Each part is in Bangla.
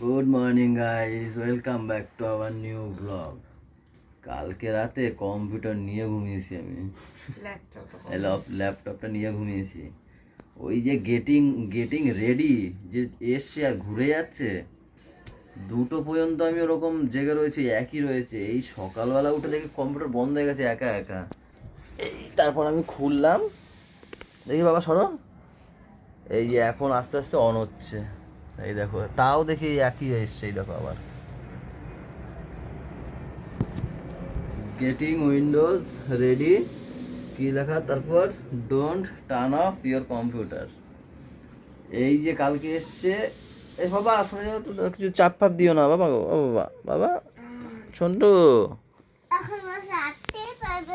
Good morning guys welcome back to our new blog কালকে রাতে কম্পিউটার নিয়ে ঘুমিয়েছি আমি। ল্যাপ- ল্যাপটপটা নিয়ে ঘুমিয়েছি। ওই যে গেটিং গেটিং রেডি যে এসছে আর ঘুরে যাচ্ছে দুটো পর্যন্ত আমি ওরকম জেগে রয়েছি একই রয়েছে। এই সকালবেলা উঠে দেখি কম্পিউটার বন্ধ হয়ে গেছে একা একা। এই তারপর আমি খুললাম। দেখি বাবা সরো। এই যে এখন আস্তে আস্তে অন হচ্ছে। এই দেখো তাও দেখি একই এসছে এই দেখো আবার। গেটিং উইন্ডোজ রেডি কি লেখা? তারপর don't turn off your computer এই যে কালকে এসছে এ বাবা শুনে যাও কিছু চাপ ফাপ দিও না বাবা ও বাবা বাবা সন্টু।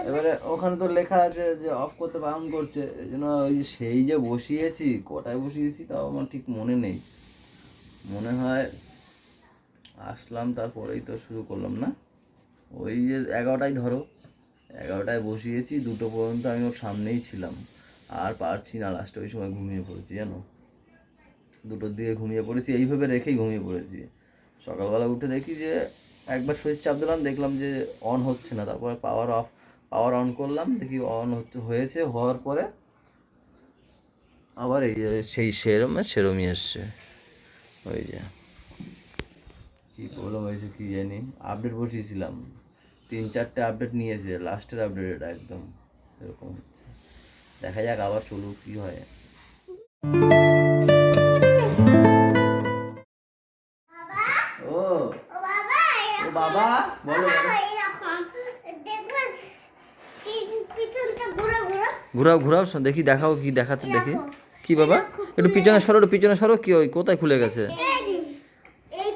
এবারে ওখানে তো লেখা আছে যে অফ করতে বারণ করছে এই জন্য ওই সেই যে বসিয়েছি কটায় বসিয়েছি তাও আমার ঠিক মনে নেই। মনে হয় আসলাম, তারপরেই তো শুরু করলাম না? ওই যে এগারোটায় ধরো, এগারোটায় বসিয়েছি, দুটো পর্যন্ত আমি ওর সামনেই ছিলাম। আর পারছি না লাস্টে ওই সময় ঘুমিয়ে পড়েছি, জানো? দুটোর দিকে ঘুমিয়ে পড়েছি এইভাবে রেখেই ঘুমিয়ে পড়েছি। সকালবেলা উঠে দেখি যে, একবার সুইচ চাপ দিলাম, দেখলাম যে অন হচ্ছে না। তারপর পাওয়ার অফ পাওয়ার অন করলাম, দেখি অন হচ্ছে, হয়েছে, হওয়ার পরে আবার এই সেই সেরম সেরমই এসছে। ওই যে। কি প্রবলেম হয়েছে কি জানি। আপডেট বসিয়েছিলাম। তিন চারটে আপডেট নিয়েছে লাস্টের আপডেট এটা একদম এরকম হচ্ছে। দেখা যাক আবার চলুক কি হয়। ও। ও বাবা বলো। ঘুরাও ঘুরাও। দেখি দেখাও কি দেখাচ্ছে দেখি। কি বাবা? একটু পিছনে সরো একটু পিছনে সরো। কি ওই কোথায় খুলে গেছে?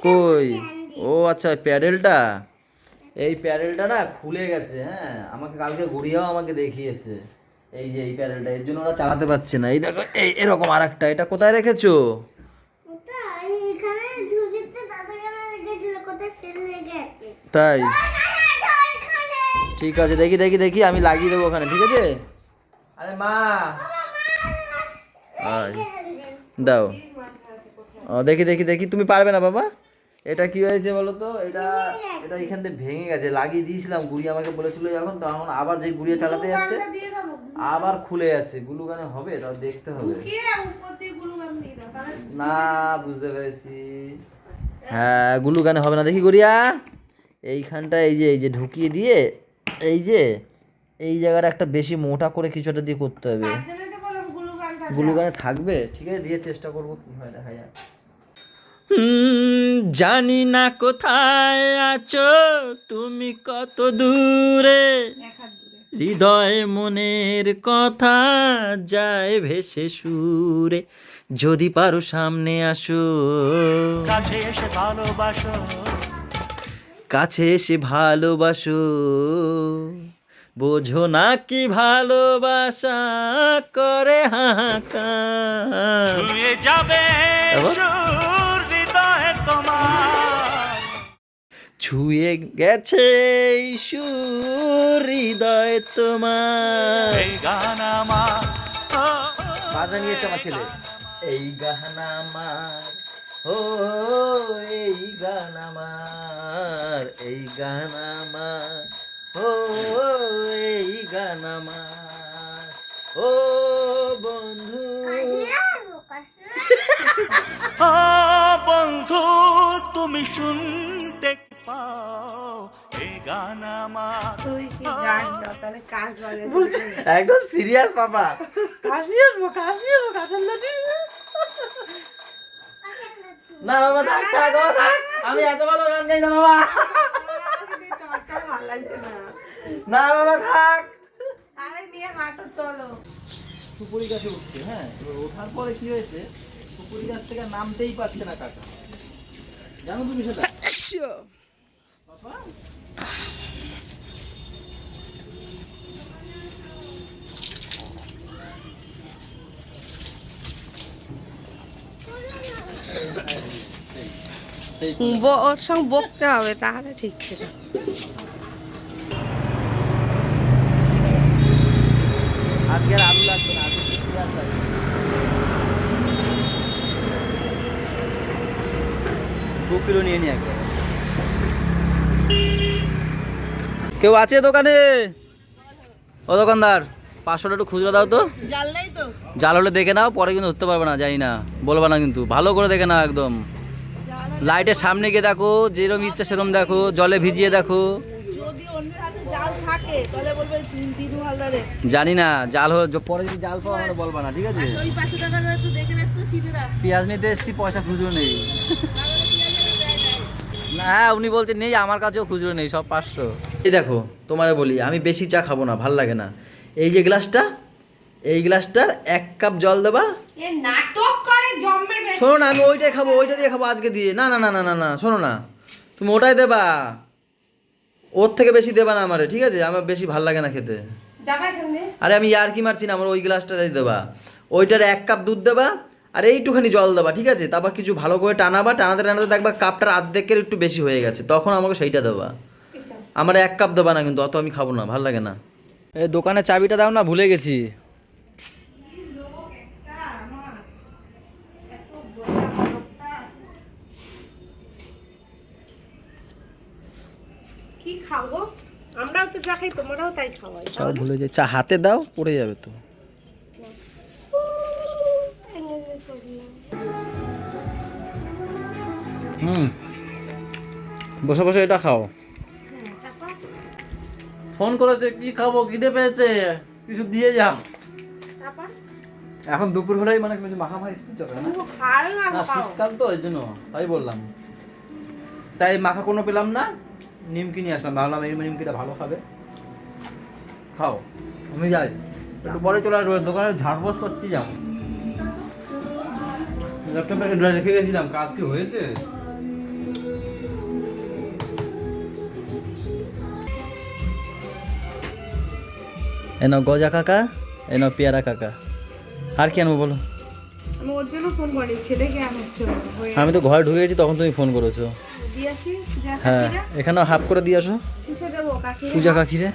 কই? ও আচ্ছা প্যাডেলটা? এই প্যাডেলটা না খুলে গেছে হ্যাঁ। আমাকে কালকে ঘুরিয়েও আমাকে দেখিয়েছে। এই যে এই প্যাডেলটা এর জন্য ওরা চালাতে পারছে না। এই দেখো এই এরকম আর একটা এটা কোথায় রেখেছো? তাই। ঠিক আছে দেখি দেখি দেখি আমি লাগিয়ে দেবো ওখানে ঠিক আছে? আরে মা। দাও। ও, দেখি দেখি দেখি। তুমি পারবে না, বাবা? এটা কি হয়েছে বলো তো? এটা এটা এখান থেকে ভেঙে গেছে। লাগিয়ে দিয়েছিলাম। গুড়ি আমাকে বলেছিল যখন, তখন আবার যে গুড়িয়া চালাতে যাচ্ছে, আবার খুলে যাচ্ছে। গুলু গানে হবে এটা দেখতে হবে। না, বুঝতে পেরেছি। হ্যাঁ গুলু গানে হবে না। দেখি গুড়িয়া। এইখানটা এই যে এই যে ঢুকিয়ে দিয়ে, এই যে, এই জায়গাটা একটা বেশি মোটা করে কিছু একটা দিয়ে করতে হবে। গুলু গানে থাকবে? ঠিক আছে দিয়ে চেষ্টা করব কি হয় দেখা যাক। জানি না কোথায় আছো তুমি কত দূরে। হৃদয় মনের কথা যায় ভেসে সুরে যদি পারো সামনে আসো। কাছে এসে ভালোবাসো। কাছে এসে ভালোবাসো। বোঝো না কি ভালোবাসা করে হাহাকার। ছুঁয়ে যাবে তারপর? সুর হৃদয়ে তোমার। ছুঁয়ে গেছে সুর হৃদয় তোমার। এই গান আমার। ও, বাজা নিয়ে এসে আমার ছেলে। এই গান আমার। ও এই গান আমার। এই গান আমার। ও এই গান আমার। ও বন্ধু। ও বন্ধু তুমি শুনতে পাও এই গান আমার। তুই কি গান তাহলে কাজ বাজে একদম সিরিয়াস বাবা। কাজ নিয়ে আসব কাজ নিয়ে আসব কাজের লাঠি না বাবা থাক থাক বাবা থাক। আমি এত ভালো গান গাই না বাবা টর্চার ভালো লাগছে না না বাবা থাক। আরে নিয়ে হাঁটো চলো। সুপুরি গাছে উঠছে হ্যাঁ? এবার ওঠার পরে কি হয়েছে? সুপুরি গাছ থেকে নামতেই পারছে না কাকা। জানো তুমি সেটা? বাবা? ওর সঙ্গে বকতে হবে তাহলে ঠিক ছিল আলু লাগবে না আজকে পেঁয়াজ লাগবে দু কিলো নিয়ে নি একবার। কেউ আছে দোকানে? ও দোকানদার পাঁচশোটা একটু খুচরো দাও তো। জাল নেই তো। জাল হলে দেখে নাও পরে কিন্তু ধরতে পারবে না জানি না। বলবা না কিন্তু ভালো করে দেখে নাও একদম। লাইটের সামনে গিয়ে দেখো যেরকম ইচ্ছা সেরকম দেখো জলে ভিজিয়ে দেখো। জানি না জাল হলে পরে যদি জাল পাও আমরা বলবা না ঠিক আছে? চিঠিরা পেঁয়াজ নিতে এসেছি পয়সা খুচরো নেই। হ্যাঁ উনি বলছেন নেই আমার কাছেও খুচরো নেই সব পাঁচশো। এই দেখো তোমারে বলি আমি বেশি চা খাব না ভালো লাগে না। এই যে গ্লাসটা এই গ্লাসটার এক কাপ জল দেবা। শোনো না আমি ওইটাই খাব ওইটা দিয়ে খাব আজকে দিয়ে। না না না না না না শোনো না তুমি ওটাই দেবা। ওর থেকে বেশি দেবা না আমারে ঠিক আছে? আমার বেশি ভালো লাগে না খেতে। আরে আমি আর কি মারছি না আমার ওই গ্লাসটা দিয়ে দেবা। ওইটার এক কাপ দুধ দেবা আর এইটুখানি জল দেবা ঠিক আছে? তারপর কিছু ভালো করে টানাবা টানাতে টানাতে দেখবা কাপটার আর্ধেকের একটু বেশি হয়ে গেছে। তখন আমাকে সেইটা দেবা। আমার এক কাপ দেবা না কিন্তু অত আমি খাব না ভালো লাগে না। এই দোকানে চাবিটা দাও না ভুলে গেছি। খাব। আমরাও তো যা খাই তোমরাও তাই খাওয়াই। সব ভুলে যাই চা হাতে দাও পড়ে যাবে তো। হুম। বসে বসে এটা খাও। ফোন করেছে কি খাব খিদে পেয়েছে কিছু দিয়ে যাও। এখন দুপুর হলেই মানে কিছু মাখামাখি চলে না? শীতকাল তো ওই জন্য তাই বললাম। তাই মাখা কোনো পেলাম না? নিমকি নিয়ে আসলাম, ভাবলাম এই নিমকিটা ভালো খাবে। খাও, আমি যাই। একটু পরে চলে আসব, দোকানে ঝাড়বস করতে যাও ল্যাপটপে রেখে গেছিলাম, কাজ কি হয়েছে? এ নাও গজা কাকা, এ নাও পেয়ারা কাকা। আর কি আনব বলো? আমি ওর জন্য ফোন করি ছেলেকে আনাচ্ছিল আমি তো ঘরে ঢুকে গেছি তখন তুমি ফোন করেছ। হ্যাঁ এখানে হাফ করে দিয়ে আসো। পূজা কাকিরে।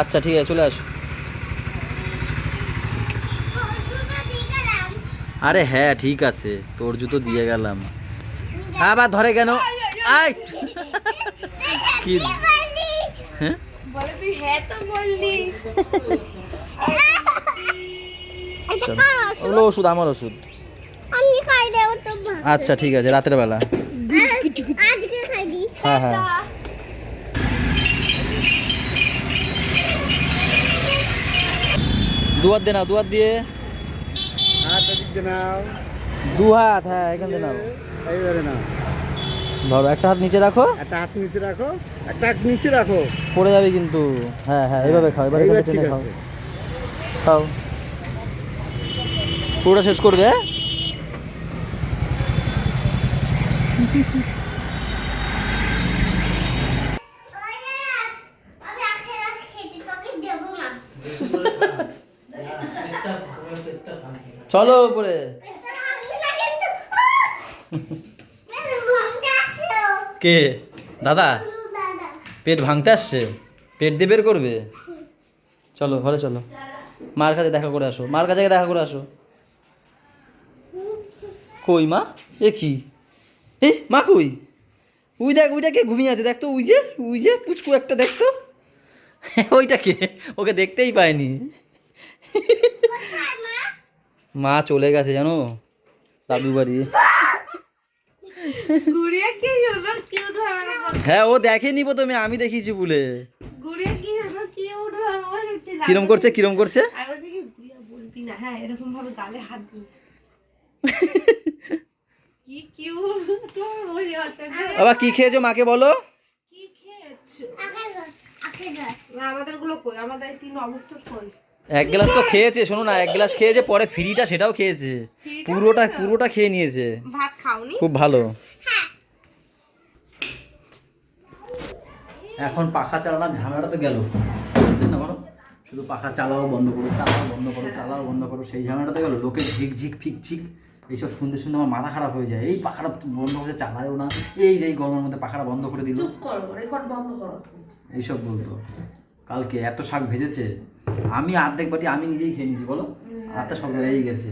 আচ্ছা ঠিক আছে চলে আসো। আরে হ্যাঁ ঠিক আছে তোর জুতো দিয়ে গেলাম। আবার ধরে কেন? আই কি? হ্যাঁ? বলে তুই হ্যাঁ তো বললি। এটা ওষুধ? ওগুলো ওষুধ আমার ওষুধ। আমি খাই দেবো তো। আচ্ছা ঠিক আছে রাতের বেলা। আজকে খাই হ্যাঁ হ্যাঁ। দুয়ার দে নাও দুয়ার দিয়ে। হাত দিয়ে নাও। দু হাত হ্যাঁ এখান দিয়ে নাও। এইবারে নাও। ধরো একটা হাত নিচে রাখো। একটা হাত নিচে রাখো। একটা নিচে রাখো। পড়ে যাবে কিন্তু। হ্যাঁ হ্যাঁ এইভাবে খাও এবার এখান টেনে খাও। খাও। পুরোটা শেষ করবে? হ্যাঁ? আমি আখের রস খেতে তোকে দেবো না চলো উপরে। কে? দাদা? পেট ভাঙতে আসছে? পেট দিয়ে বের করবে? চলো ঘরে চলো। মার কাছে দেখা করে আসো। মার কাছে দেখা করে আসো। কই মা? এ কি? এ মা কই? উই দেখ ওইটা কে ঘুমিয়ে আছে? দেখ তো উই যে উই যে পুচকু একটা দেখ তো। ওইটা কে? ওকে দেখতেই পায়নি মা? চলে গেছে জানো? দাদু বাড়ি। গুড়িয়া কি সুন্দর কিউট হবে হ্যাঁ ও দেখেনি প্রথমে আমি দেখিয়েছি বলে। গুড়িয়া কি সুন্দর কিউট হবে কিরম করছে কিরম করছে? আমি বলছি কি গুড়িয়া বলবি না হ্যাঁ এরকম ভাবে গালে হাত কি কিউট বসে আছে বাবা কি খেয়েছো মাকে বলো? কি খেয়েছো? আমাদেরগুলো কই? আমাদের তিন অভুক্ত কই। এক গ্লাস তো খেয়েছে শোনো না এক গ্লাস খেয়েছে পরে ফ্রিটা সেটাও খেয়েছে। পুরোটা পুরোটা খেয়ে নিয়েছে। ভাত খাওনি? খুব ভালো। এখন পাখা চালানোর ঝামেলাটা তো গেল। না বলো? শুধু পাখা চালাও বন্ধ করো চালাও বন্ধ করো চালাও বন্ধ করো সেই ঝামেলাটা তো গেল। লোকের ঝিক ঝিক ফিক ঝিক এইসব শুনতে শুনতে আমার মাথা খারাপ হয়ে যায়। এই পাখাটা বন্ধ করে চালায়ও না। এই যে এই গরমের মধ্যে পাখাটা বন্ধ করে দিল। চুপ করো রেকর্ড বন্ধ করো। এইসব বলতো। কালকে এত শাক ভেজেছে আমি অর্ধেক বাটি আমি নিজেই খেয়ে নিয়েছি বলো? হাতটা সব রয়েই গেছে।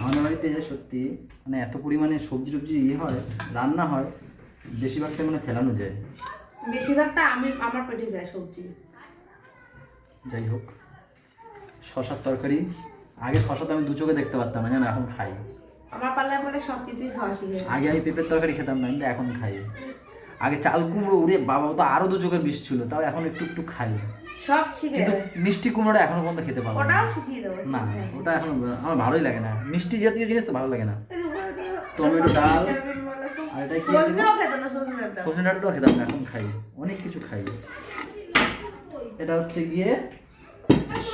আমাদের বাড়িতে সত্যি মানে এত পরিমাণে সবজি টবজি ইয়ে হয় রান্না হয় বেশিরভাগটা মানে ফেলানো যায়। বেশিরভাগটা আমি আমার পেটে যায় সবজি। যাই হোক শশার তরকারি। আগে শশা তো আমি দু চোখে দেখতে পারতাম না জানো এখন খাই। আমার পাল্লায় পরে সব কিছুই খাওয়া শিখে আগে আমি পেঁপের তরকারি খেতাম না কিন্তু এখন খাই। আগে চাল কুমড়ো উড়ে বাবা তো আরও দু চোখের বিষ ছিল তাও এখন একটু একটু খাই। সব শিখে কিন্তু মিষ্টি কুমড়োটা এখনও পর্যন্ত খেতে পারব না। ওটাও শিখিয়ে দেবো না ওটা এখন আমার ভালোই লাগে না। মিষ্টি জাতীয় জিনিস তো ভালো লাগে না। টমেটো ডাল আর এটা কি সজনে ডাঁটাটাও খেতাম না এখন খাই। অনেক কিছু খাই। এটা হচ্ছে গিয়ে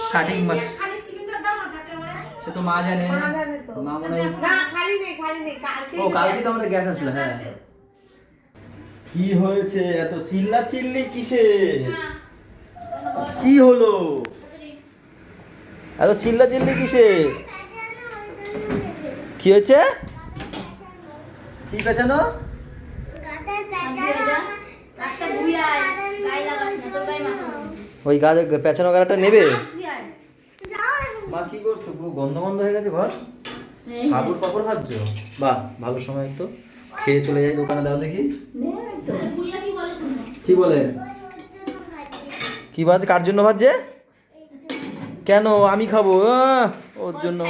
শাটিং মাছ। সে তো মা জানে। মা জানে তো। মা মনে হয় না খালি নেই খালি নেই কালকে ও কালকে তো আমাদের গ্যাস আসলো হ্যাঁ। কি হয়েছে? এত চিল্লা চিল্লি কিসে কি হলো? এত চিল্লা চিল্লি কিসে? কি হয়েছে? কি পেছানো? ওই গাছ পেছানো গাড়াটা নেবে? মা কি করছ? পুরো গন্ধ গন্ধ হয়ে গেছে ঘর? সাবুর পাপড় ভাবছ বাহ ভালো সময় তো। খেয়ে চলে যাই দোকানে দাও দেখি। কি বলে? কি ভাজ কার জন্য ভাজছে? কেন? আমি খাব। ওর জন্য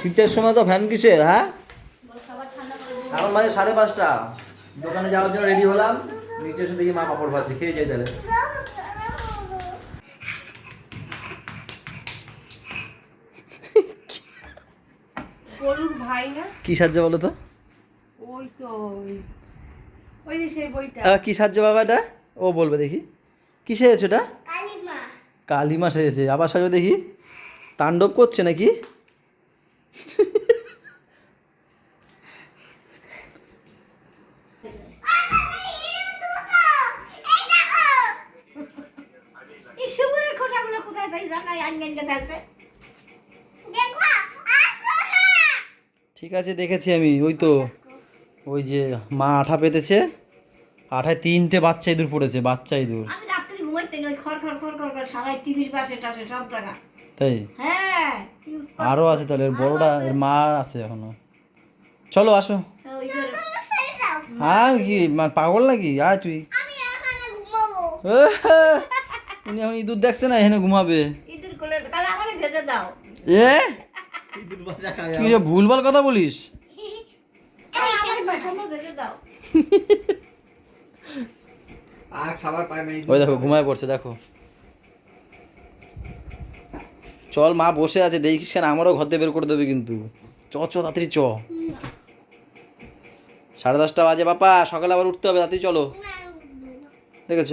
শীতের সময় তো ফ্যান কিসের হ্যাঁ? এখন বাজে সাড়ে পাঁচটা। দোকানে যাওয়ার জন্য রেডি হলাম। নিচে এসে দেখি মা পাপড় ভাজছে। খেয়ে যাই তাহলে। কি সাহায্য বলো তো? ওই তো ওই- যে সেই বইটা। কি সাহায্য বাবা এটা ও বলবে দেখি। কি সেজেছে এটা কালিমা। কালিমা সেজেছে। আবার সাজো দেখি। তাণ্ডব করছে নাকি? এই সুগুরের খোসাগুলো কোথায় পাই? জানাই আনগেনকে ফেলছে। দেখো আসো না। ঠিক আছে দেখেছি আমি। ওই তো। ওই যে মা আঠা পেতেছে আঠায় তিনটে বাচ্চা ইঁদুর পড়েছে বাচ্চা ইঁদুর। আমি রাত্রে ঘুমাইতে ওই খর খর খর খর করে সারাই টিভির পাশে টাশে সব জায়গা। তাই? হ্যাঁ আরও আছে তাহলে এর বড়টা এর মা আছে এখনও। চলো আসো। হ্যাঁ কি মা- পাগল নাকি? আয় তুই। আমি এখানে ঘুমাবো। এহ, উনি এখন ইঁদুর দেখছে না এখানে ঘুমাবে। ইঁদুর কোলে তাহলে আমারে ভেজে দাও। এ? কি যে ভুলভাল কথা বলিস এই আমার পেছনে ভেজে দাও আর খাবার পায় নাই ওই দেখো ঘুমায় পড়ছে দেখো। চল মা বসে আছে দেখিস কেন আমারও ঘর দিয়ে বের করে দেবে কিন্তু। চ চ তাড়াতাড়ি চ। সাড়ে দশটা বাজে বাপা সকালে আবার উঠতে হবে তাড়াতাড়ি চলো। দেখেছ?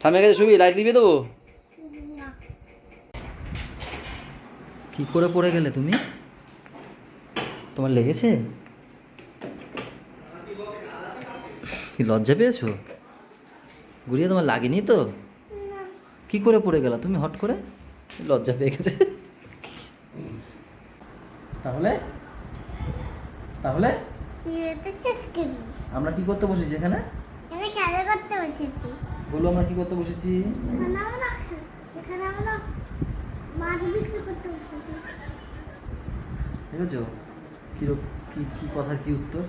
ঠান্ডা কাছে শুবি লাইট লিখে দেবো? কি করে পড়ে গেলে তুমি? তোমার লেগেছে? কি লজ্জা পেয়েছ? গুড়িয়া তোমার লাগেনি তো? কি করে পড়ে গেলা? তুমি হট করে? লজ্জা পেয়ে গেছে। তাহলে? তাহলে? আমরা কি করতে বসেছি এখানে? এখানে খেলা করতে বসেছি বলো আমরা কি করতে বসেছি? এখানে আমরা মাছ বিক্রি করতে বসেছি। দেখেছ? কি কি কি কথা কি উত্তর?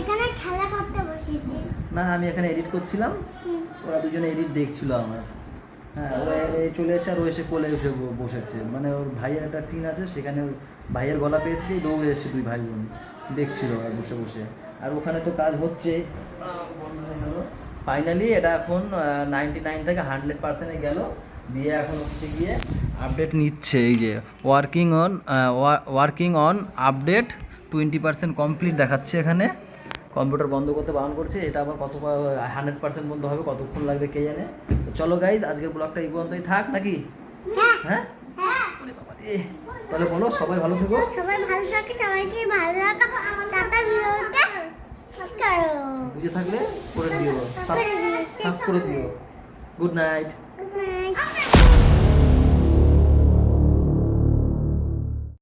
এখানে খেলা করতে বসেছি। না আমি এখানে এডিট করছিলাম। ওরা দুজনে এডিট দেখছিল আমার। হ্যাঁ ও এ- চলে এসে আর ও এসে কোলে এসে ব- বসেছে। মানে ওর ভাইয়ের একটা সিন আছে সেখানে ওর ভাইয়ের গলা পেয়েছে যে দৌড়ে এসে দুই ভাই বোন। দেখছিল ওরা বসে বসে। আর ওখানে তো কাজ হচ্ছে। ফাইনালি এটা এখন নাইনটি নাইন থেকে হান্ড্রেড পার্সেন্টে গেল। দিয়ে এখন হচ্ছে গিয়ে আপডেট নিচ্ছে এই যে working on working on update twenty percent complete দেখাচ্ছে এখানে। কম্পিউটার বন্ধ করতে বারণ করছে এটা আবার কত হান্ড্রেড পার্সেন্ট বন্ধ হবে কতক্ষণ লাগবে কে জানে। তো চলো গাইজ আজকের ব্লগটা এই পর্যন্তই থাক নাকি? হ্যাঁ? তাহলে বলো সবাই ভালো থেকো। সবাই ভালো থাকে সবাইকে ভালো রাখো। টাটা ভিডিওটা করো। বুঝে থাকলে করে দিও। সাবস্ক্রাইব করে দিও। Good night